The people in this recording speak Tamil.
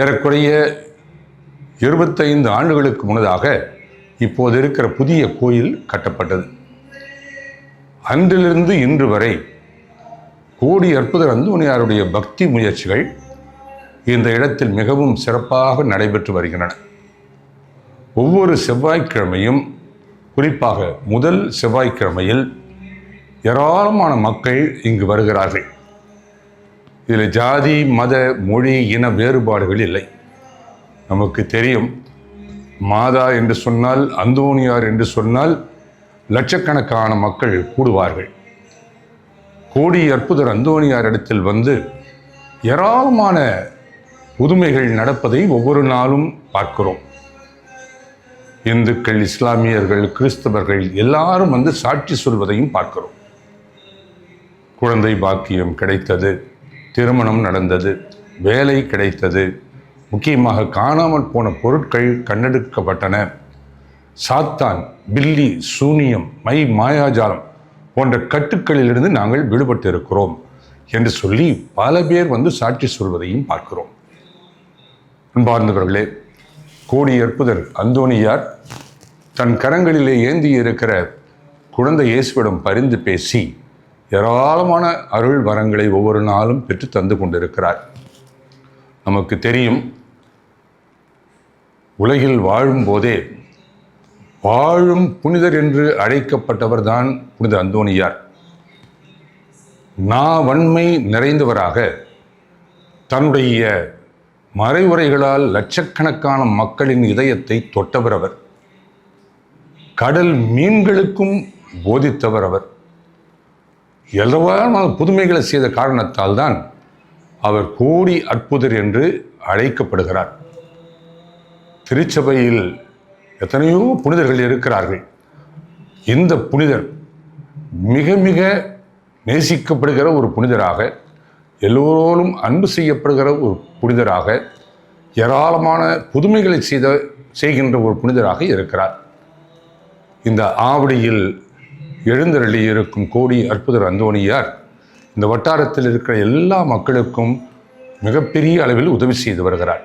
ஏறக்குறைய இருபத்தைந்து ஆண்டுகளுக்கு முன்னதாக இப்போது இருக்கிற புதிய கோயில் கட்டப்பட்டது. அன்றிலிருந்து இன்று வரை கோடி அற்புத அந்தோனியாருடைய பக்தி முயற்சிகள் இந்த இடத்தில் மிகவும் சிறப்பாக நடைபெற்று வருகின்றன. ஒவ்வொரு செவ்வாய்க்கிழமையும் குறிப்பாக முதல் செவ்வாய்க்கிழமையில் ஏராளமான மக்கள் இங்கு வருகிறார்கள். இதில் ஜாதி மத மொழி இன வேறுபாடுகள் இல்லை. நமக்கு தெரியும் மாதா என்று சொன்னால் அந்தோனியார் என்று சொன்னால் லட்சக்கணக்கான மக்கள் கூடுவார்கள். கோடி அற்புதர் அந்தோனியார் இடத்தில் வந்து ஏராளமான புதுமைகள் நடப்பதை ஒவ்வொரு நாளும் பார்க்கிறோம். இந்துக்கள் இஸ்லாமியர்கள் கிறிஸ்தவர்கள் எல்லாரும் வந்து சாட்சி சொல்வதையும் பார்க்கிறோம். குழந்தை பாக்கியம் கிடைத்தது. திருமணம் நடந்தது வேலை கிடைத்தது. முக்கியமாக காணாமல் போன பொருட்கள் கண்டெடுக்கப்பட்டன சாத்தான் பில்லி சூனியம் மை மாயாஜாலம் போன்ற கட்டுக்களிலிருந்து நாங்கள் விடுபட்டு இருக்கிறோம் என்று சொல்லி பல பேர் வந்து சாட்சி சொல்வதையும் பார்க்கிறோம். அன்பார்ந்தவர்களே கோடி அற்புதர் அந்தோணியார் தன் கரங்களிலே ஏந்தி இருக்கிற குழந்தை இயேசுவிடம் பரிந்து பேசி ஏராளமான அருள் வரங்களை ஒவ்வொரு நாளும் பெற்று தந்து கொண்டிருக்கிறார் நமக்கு தெரியும் உலகில் வாழும்போதே வாழும் புனிதர் என்று அழைக்கப்பட்டவர்தான் புனித அந்தோணியார். நா வன்மை நிறைந்தவராக தன்னுடைய மறைவுரைகளால் லட்சக்கணக்கான மக்களின் இதயத்தை தொட்டவர் அவர். கடல் மீன்களுக்கும் போதித்தவர் அவர். எல்லவான புதுமைகளை செய்த காரணத்தால் தான் அவர் கோடி அற்புதர் என்று அழைக்கப்படுகிறார். திருச்சபையில் எத்தனையோ புனிதர்கள் இருக்கிறார்கள். இந்த புனிதர் மிக மிக நேசிக்கப்படுகிற ஒரு புனிதராக எல்லோரும் அன்பு செய்யப்படுகிற ஒரு புனிதராக ஏராளமான புதுமைகளை செய்த செய்கின்ற ஒரு புனிதராக இருக்கிறார். இந்த ஆவடியில் எழுந்தருளி இருக்கும் கோடி அற்புதர் அந்தோணியார் இந்த வட்டாரத்தில் இருக்கிற எல்லா மக்களுக்கும் மிகப்பெரிய அளவில் உதவி செய்து வருகிறார்.